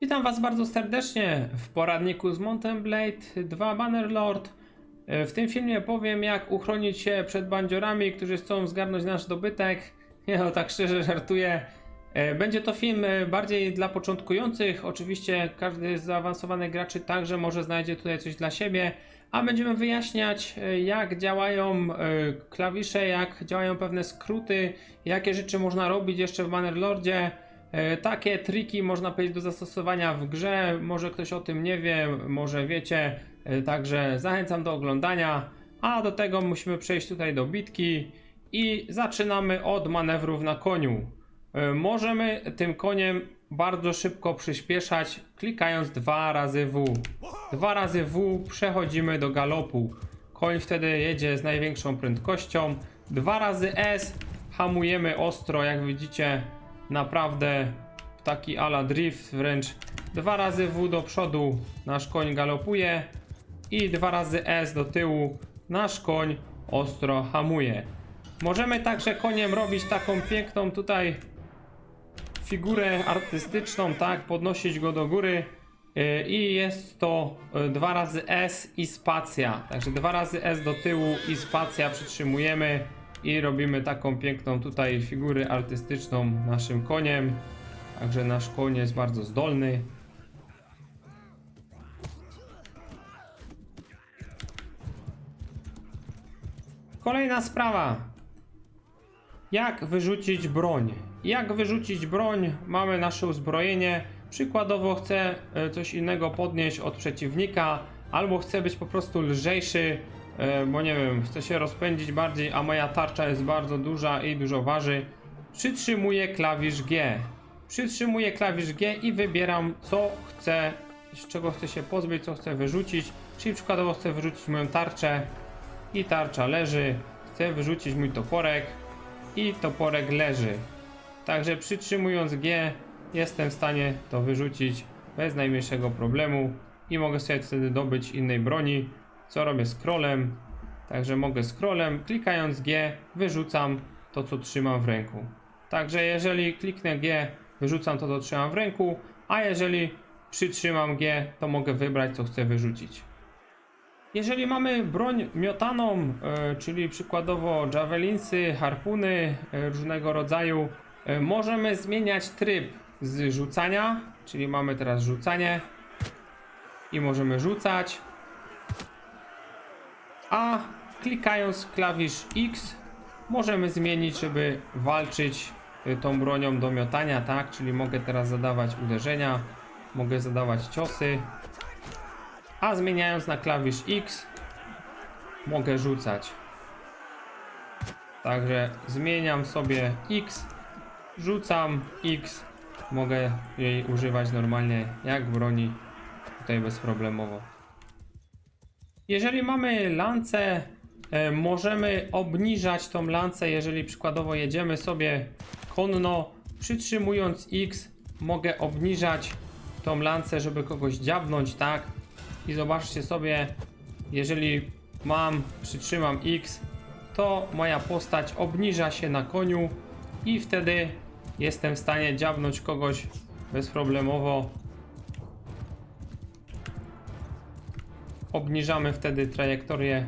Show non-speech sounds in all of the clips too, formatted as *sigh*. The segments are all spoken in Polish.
Witam Was bardzo serdecznie w poradniku z Mountain Blade 2 Bannerlord. E, W tym filmie powiem jak uchronić się przed bandziorami, którzy chcą zgarnąć nasz dobytek. *laughs* No, tak szczerze żartuję. E, Będzie to film e, bardziej dla początkujących. Oczywiście każdy z zaawansowanych graczy także może znajdzie tutaj coś dla siebie. A będziemy wyjaśniać jak działają klawisze, jak działają pewne skróty, jakie rzeczy można robić jeszcze w Bannerlordzie. E, Takie triki można powiedzieć do zastosowania w grze. Może ktoś o tym nie wie, może wiecie. E, Także zachęcam do oglądania. A do tego musimy przejść tutaj do bitki i zaczynamy od manewrów na koniu. E, Możemy tym koniem bardzo szybko przyspieszać, klikając dwa razy W. Dwa razy W przechodzimy do galopu. Koń wtedy jedzie z największą prędkością. Dwa razy S hamujemy ostro, jak widzicie, naprawdę taki ala drift wręcz. Dwa razy W do przodu nasz koń galopuje i dwa razy S do tyłu nasz koń ostro hamuje. Możemy także koniem robić taką piękną tutaj figurę artystyczną, tak, podnosić go do góry yy, i jest to yy, dwa razy S i spacja. Także dwa razy S do tyłu i spacja przytrzymujemy i robimy taką piękną tutaj figurę artystyczną naszym koniem. Także nasz koń jest bardzo zdolny. Kolejna sprawa. Jak wyrzucić broń? Jak wyrzucić broń? Mamy nasze uzbrojenie. Przykładowo chcę e, coś innego podnieść od przeciwnika, albo chcę być po prostu lżejszy, bo nie wiem, chcę się rozpędzić bardziej, a moja tarcza jest bardzo duża i dużo waży. Przytrzymuję klawisz G. Przytrzymuję klawisz G i wybieram co chcę, z czego chcę się pozbyć, co chcę wyrzucić. Czyli przykładowo chcę wyrzucić moją tarczę i tarcza leży. Chcę wyrzucić mój toporek i toporek leży. Także przytrzymując G jestem w stanie to wyrzucić bez najmniejszego problemu i mogę sobie wtedy dobyć innej broni, co robię scrollem. Także mogę scrollem, klikając G wyrzucam to co trzymam w ręku. Także jeżeli kliknę G wyrzucam to co trzymam w ręku, a jeżeli przytrzymam G to mogę wybrać co chcę wyrzucić. Jeżeli mamy broń miotaną, e, czyli przykładowo javelinsy, harpuny e, różnego rodzaju, e, możemy zmieniać tryb z rzucania, czyli mamy teraz rzucanie i możemy rzucać, a klikając klawisz X możemy zmienić, żeby walczyć e, tą bronią do miotania, tak? Czyli mogę teraz zadawać uderzenia, mogę zadawać ciosy, a zmieniając na klawisz X mogę rzucać. Także zmieniam sobie X, rzucam X, mogę jej używać normalnie jak broni, tutaj bezproblemowo. Jeżeli mamy lancę, e, możemy obniżać tą lancę, jeżeli przykładowo jedziemy sobie konno, przytrzymując X mogę obniżać tą lancę, żeby kogoś dziabnąć, tak? I zobaczcie sobie, jeżeli mam, przytrzymam X, to moja postać obniża się na koniu i wtedy jestem w stanie dziabnąć kogoś bezproblemowo. Obniżamy wtedy trajektorię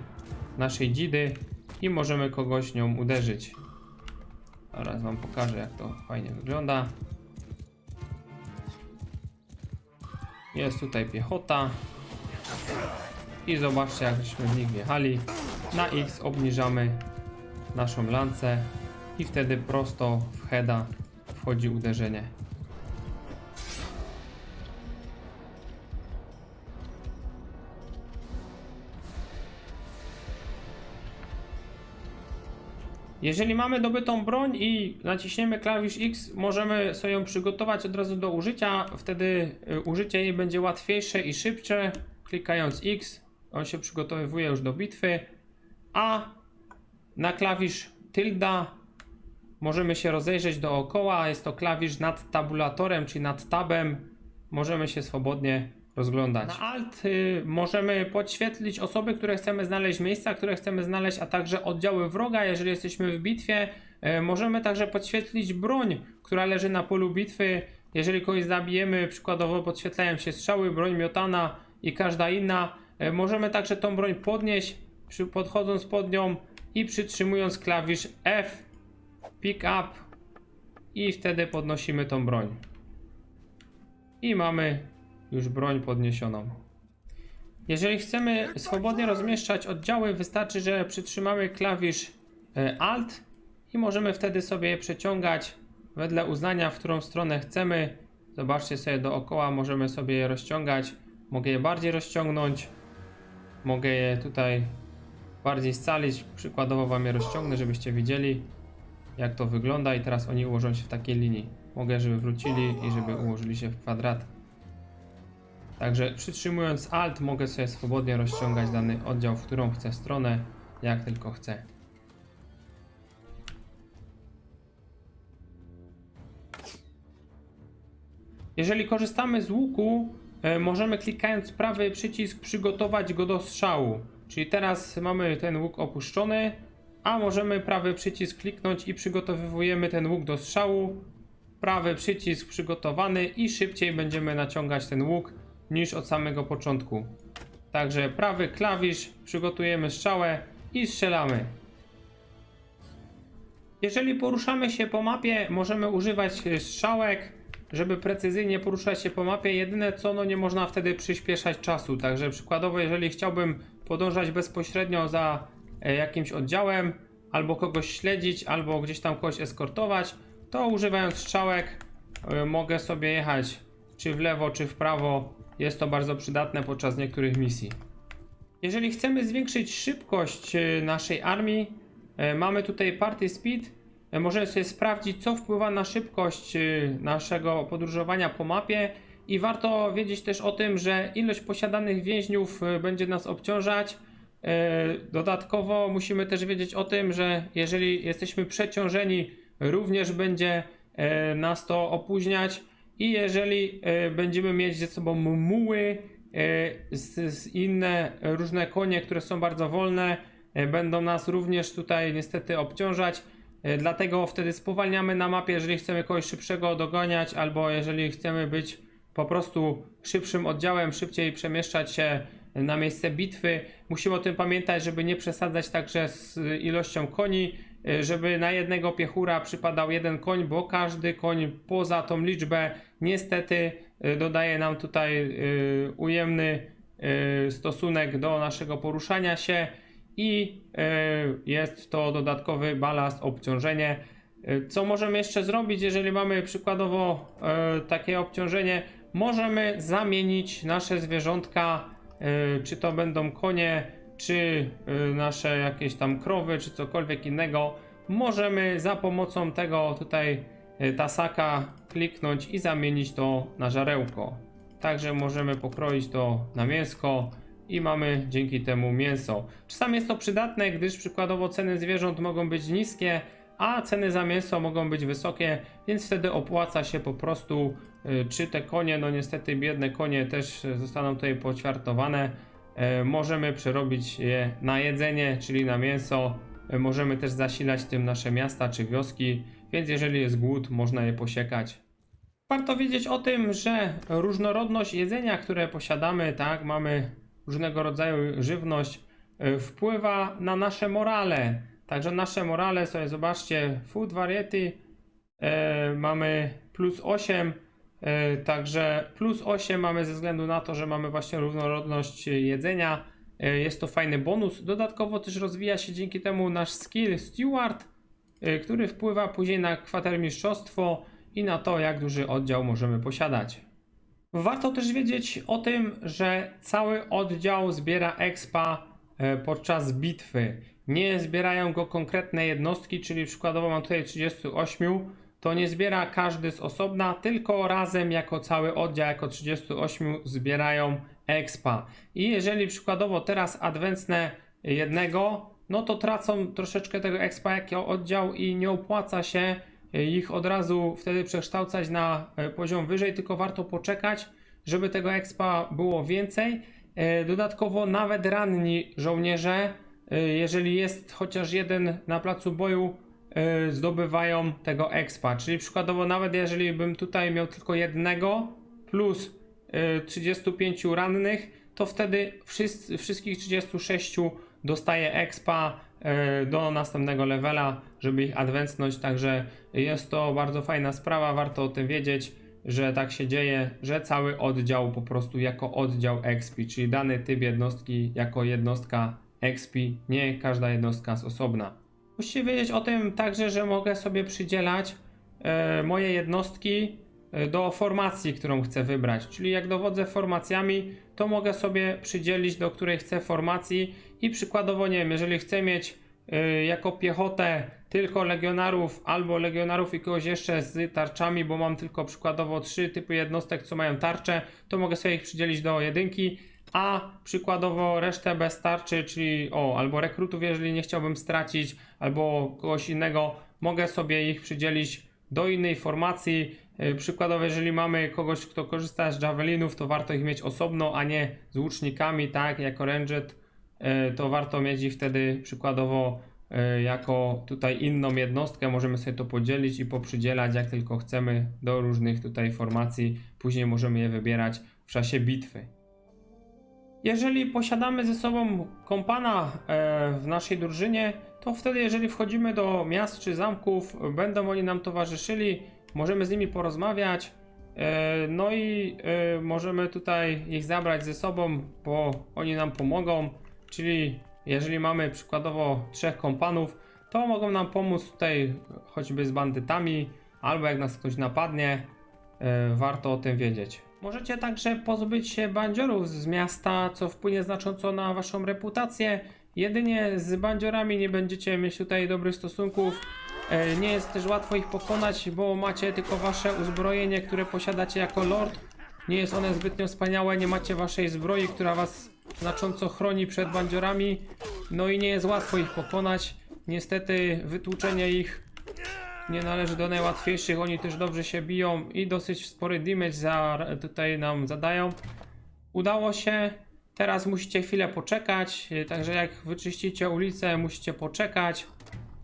naszej dzidy i możemy kogoś nią uderzyć. Teraz wam pokażę jak to fajnie wygląda. Jest tutaj piechota. I zobaczcie, jak żeśmy w nich wjechali. Na X obniżamy naszą lancę i wtedy prosto w heada wchodzi uderzenie. Jeżeli mamy dobytą broń i naciśniemy klawisz X, możemy sobie ją przygotować od razu do użycia. Wtedy y, użycie jej będzie łatwiejsze i szybsze. Klikając X, on się przygotowuje już do bitwy. A na klawisz tilda możemy się rozejrzeć dookoła. Jest to klawisz nad tabulatorem, czyli nad tabem. Możemy się swobodnie rozglądać. Na Alt y, możemy podświetlić osoby, które chcemy znaleźć, miejsca, które chcemy znaleźć, a także oddziały wroga, jeżeli jesteśmy w bitwie. Y, możemy także podświetlić broń, która leży na polu bitwy. Jeżeli kogoś zabijemy, przykładowo podświetlają się strzały, broń miotana i każda inna, e, możemy także tą broń podnieść, podchodząc pod nią i przytrzymując klawisz F, pick up i wtedy podnosimy tą broń. I mamy już broń podniesioną. Jeżeli chcemy swobodnie rozmieszczać oddziały, wystarczy, że przytrzymamy klawisz e, Alt i możemy wtedy sobie je przeciągać wedle uznania, w którą stronę chcemy. Zobaczcie sobie dookoła, możemy sobie je rozciągać. Mogę je bardziej rozciągnąć, mogę je tutaj bardziej scalić. Przykładowo Wam je rozciągnę, żebyście widzieli, jak to wygląda. I teraz oni ułożą się w takiej linii. Mogę, żeby wrócili i żeby ułożyli się w kwadrat. Także przytrzymując Alt mogę sobie swobodnie rozciągać dany oddział, w którą chcę stronę, jak tylko chcę. Jeżeli korzystamy z łuku, e, możemy klikając prawy przycisk przygotować go do strzału. Czyli teraz mamy ten łuk opuszczony, a możemy prawy przycisk kliknąć i przygotowujemy ten łuk do strzału. Prawy przycisk przygotowany i szybciej będziemy naciągać ten łuk niż od samego początku. Także prawy klawisz, przygotujemy strzałę i strzelamy. Jeżeli poruszamy się po mapie, możemy używać strzałek, żeby precyzyjnie poruszać się po mapie. Jedyne co, no nie można wtedy przyspieszać czasu. Także przykładowo, jeżeli chciałbym podążać bezpośrednio za e, jakimś oddziałem, albo kogoś śledzić, albo gdzieś tam kogoś eskortować, to używając strzałek e, mogę sobie jechać czy w lewo, czy w prawo. Jest to bardzo przydatne podczas niektórych misji. Jeżeli chcemy zwiększyć szybkość e, naszej armii, e, mamy tutaj party speed. E, Możemy sobie sprawdzić, co wpływa na szybkość naszego podróżowania po mapie. I warto wiedzieć też o tym, że ilość posiadanych więźniów będzie nas obciążać. Dodatkowo musimy też wiedzieć o tym, że jeżeli jesteśmy przeciążeni, również będzie nas to opóźniać. I jeżeli e, będziemy mieć ze sobą muły, e, z, z inne różne konie, które są bardzo wolne, e, będą nas również tutaj niestety obciążać. Dlatego wtedy spowalniamy na mapie, jeżeli chcemy kogoś szybszego dogoniać, albo jeżeli chcemy być po prostu szybszym oddziałem, szybciej przemieszczać się na miejsce bitwy. Musimy o tym pamiętać, żeby nie przesadzać także z ilością koni, żeby na jednego piechura przypadał jeden koń, bo każdy koń poza tą liczbę niestety y, dodaje nam tutaj y, ujemny stosunek do naszego poruszania się i jest to dodatkowy balast, obciążenie. Co możemy jeszcze zrobić, jeżeli mamy przykładowo takie obciążenie? Możemy zamienić nasze zwierzątka, czy to będą konie, czy y, nasze jakieś tam krowy, czy cokolwiek innego. Możemy za pomocą tego tutaj y, tasaka kliknąć i zamienić to na żarełko. Także możemy pokroić to na mięsko i mamy dzięki temu mięso. Czasami jest to przydatne, gdyż przykładowo ceny zwierząt mogą być niskie, a ceny za mięso mogą być wysokie, więc wtedy opłaca się po prostu, y, czy te konie, no niestety biedne konie też zostaną tutaj poćwiartowane, możemy przerobić je na jedzenie, czyli na mięso, Y, możemy też zasilać tym nasze miasta czy wioski, więc jeżeli jest głód, można je posiekać. Warto wiedzieć o tym, że różnorodność jedzenia, które posiadamy, tak, mamy różnego rodzaju żywność, y, wpływa na nasze morale. Także nasze morale sobie zobaczcie, food variety e, mamy plus 8, e, także plus 8 mamy ze względu na to, że mamy właśnie różnorodność jedzenia. E, jest to fajny bonus. Dodatkowo też rozwija się dzięki temu nasz skill steward, e, który wpływa później na kwatermistrzostwo i na to, jak duży oddział możemy posiadać. Warto też wiedzieć o tym, że cały oddział zbiera expa e, podczas bitwy. Nie zbierają go konkretne jednostki, czyli przykładowo mam tutaj 38, to nie zbiera każdy z osobna, tylko razem jako cały oddział, jako 38 zbierają expa. I jeżeli przykładowo teraz adwencne jednego, no to tracą troszeczkę tego expa jako oddział i nie opłaca się ich od razu wtedy przekształcać na e, poziom wyżej, tylko warto poczekać, żeby tego expa było więcej. E, Dodatkowo nawet ranni żołnierze, e, jeżeli jest chociaż jeden na placu boju, zdobywają tego expa. Czyli przykładowo nawet jeżeli bym tutaj miał tylko jednego plus y, 35 rannych, to wtedy wszyscy, wszystkich 36 dostaje expa y, do następnego levela, żeby ich adwancnąć. Także jest to bardzo fajna sprawa, warto o tym wiedzieć, że tak się dzieje, że cały oddział po prostu jako oddział exp, czyli dany typ jednostki jako jednostka exp, nie każda jednostka z osobna. Musicie wiedzieć o tym także, że mogę sobie przydzielać e, moje jednostki e, do formacji, którą chcę wybrać. Czyli jak dowodzę formacjami, to mogę sobie przydzielić do której chcę formacji i przykładowo nie wiem, jeżeli chcę mieć e, jako piechotę tylko legionarów albo legionarów i kogoś jeszcze z tarczami, bo mam tylko przykładowo trzy typy jednostek, co mają tarczę, to mogę sobie ich przydzielić do jedynki, a przykładowo resztę bez tarczy, czyli o, albo rekrutów, jeżeli nie chciałbym stracić, albo kogoś innego, mogę sobie ich przydzielić do innej formacji. Yy, Przykładowo, jeżeli mamy kogoś, kto korzysta z javelinów, to warto ich mieć osobno, a nie z łucznikami, tak, jako ranged, yy, to warto mieć ich wtedy przykładowo yy, jako tutaj inną jednostkę. Możemy sobie to podzielić i poprzydzielać jak tylko chcemy do różnych tutaj formacji. Później możemy je wybierać w czasie bitwy. Jeżeli posiadamy ze sobą kompana e, w naszej drużynie, to wtedy, jeżeli wchodzimy do miast czy zamków, będą oni nam towarzyszyli, możemy z nimi porozmawiać. e, No i e, możemy tutaj ich zabrać ze sobą, bo oni nam pomogą. Czyli jeżeli mamy przykładowo trzech kompanów, to mogą nam pomóc tutaj choćby z bandytami, albo jak nas ktoś napadnie, warto o tym wiedzieć. Możecie także pozbyć się bandziorów z miasta, co wpłynie znacząco na waszą reputację. Jedynie z bandziorami nie będziecie mieć tutaj dobrych stosunków. E, Nie jest też łatwo ich pokonać, bo macie tylko wasze uzbrojenie, które posiadacie jako lord. Nie jest one zbytnio wspaniałe, nie macie waszej zbroi, która was znacząco chroni przed bandziorami. No i nie jest łatwo ich pokonać. Niestety wytłuczenie ich nie należy do najłatwiejszych, oni też dobrze się biją i dosyć spory damage za, tutaj nam zadają. Udało się, teraz musicie chwilę poczekać, e, także jak wyczyścicie ulicę, musicie poczekać.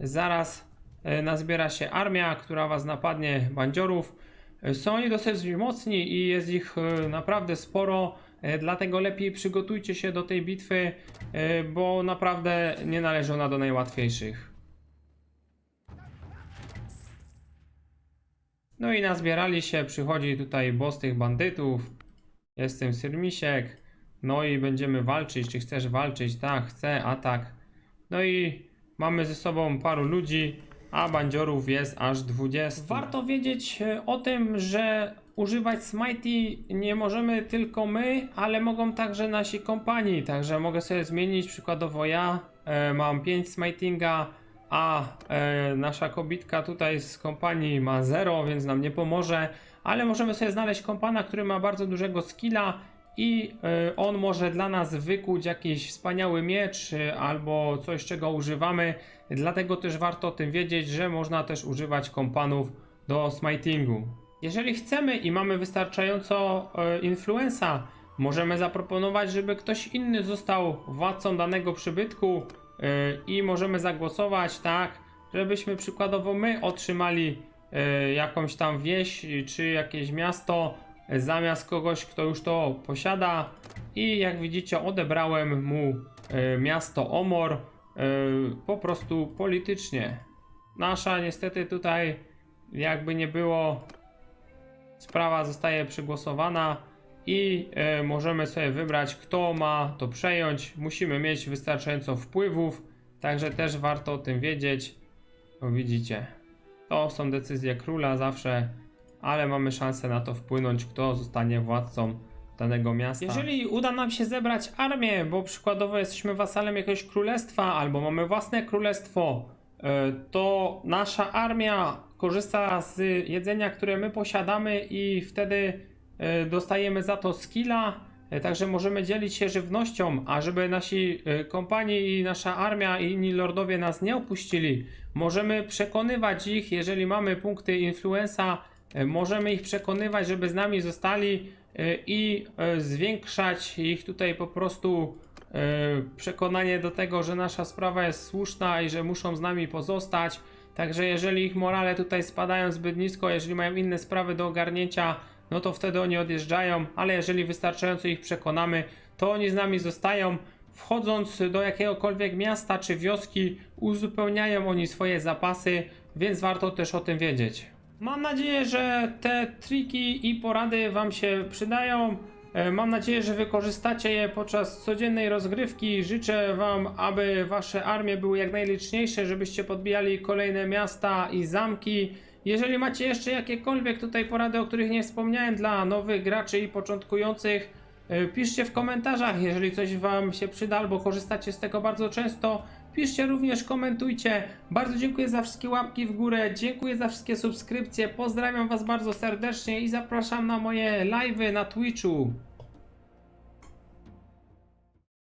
Zaraz e, nazbiera się armia, która was napadnie, bandziorów. E, Są oni dosyć mocni i jest ich naprawdę sporo, dlatego lepiej przygotujcie się do tej bitwy, bo naprawdę nie należy ona do najłatwiejszych. No i nazbierali się, przychodzi tutaj boss tych bandytów. Jestem Syrmisiek. No i będziemy walczyć. Czy chcesz walczyć? Tak, chcę, atak. No i mamy ze sobą paru ludzi, a bandziorów jest aż 20. Warto wiedzieć e, o tym, że używać Smitey nie możemy tylko my, ale mogą także nasi kompani. Także mogę sobie zmienić, przykładowo ja e, mam 5 smitinga, a e, nasza kobitka tutaj z kompanii ma 0, więc nam nie pomoże, ale możemy sobie znaleźć kompana, który ma bardzo dużego skilla i e, on może dla nas wykuć jakiś wspaniały miecz e, albo coś, czego używamy. Dlatego też warto o tym wiedzieć, że można też używać kompanów do smitingu. Jeżeli chcemy i mamy wystarczająco e, influenza, możemy zaproponować, żeby ktoś inny został władcą danego przybytku i możemy zagłosować tak, żebyśmy przykładowo my otrzymali e, jakąś tam wieś czy jakieś miasto e, zamiast kogoś, kto już to posiada. I jak widzicie, odebrałem mu e, miasto Omor e, po prostu politycznie. Nasza niestety tutaj jakby nie było sprawa zostaje przegłosowana i e, możemy sobie wybrać, kto ma to przejąć. Musimy mieć wystarczająco wpływów, także też warto o tym wiedzieć. No widzicie, to są decyzje króla zawsze, ale mamy szansę na to wpłynąć, kto zostanie władcą danego miasta. Jeżeli uda nam się zebrać armię, bo przykładowo jesteśmy wasalem jakiegoś królestwa, albo mamy własne królestwo, e, to nasza armia korzysta z jedzenia, które my posiadamy i wtedy dostajemy za to skilla, e, także możemy dzielić się żywnością, a żeby nasi e, kompani i nasza armia i inni lordowie nas nie opuścili, możemy przekonywać ich, jeżeli mamy punkty influenza, e, możemy ich przekonywać, żeby z nami zostali e, i e, zwiększać ich tutaj po prostu e, przekonanie do tego, że nasza sprawa jest słuszna i że muszą z nami pozostać. Także jeżeli ich morale tutaj spadają zbyt nisko, jeżeli mają inne sprawy do ogarnięcia, no to wtedy oni odjeżdżają, ale jeżeli wystarczająco ich przekonamy, to oni z nami zostają. Wchodząc do jakiegokolwiek miasta czy wioski, uzupełniają oni swoje zapasy, więc warto też o tym wiedzieć. Mam nadzieję, że te triki i porady Wam się przydają. E, Mam nadzieję, że wykorzystacie je podczas codziennej rozgrywki. Życzę Wam, aby Wasze armie były jak najliczniejsze, żebyście podbijali kolejne miasta i zamki. Jeżeli macie jeszcze jakiekolwiek tutaj porady, o których nie wspomniałem dla nowych graczy i początkujących, e, piszcie w komentarzach, jeżeli coś Wam się przyda albo korzystacie z tego bardzo często. Piszcie również, komentujcie. Bardzo dziękuję za wszystkie łapki w górę, dziękuję za wszystkie subskrypcje. Pozdrawiam Was bardzo serdecznie i zapraszam na moje live'y na Twitchu.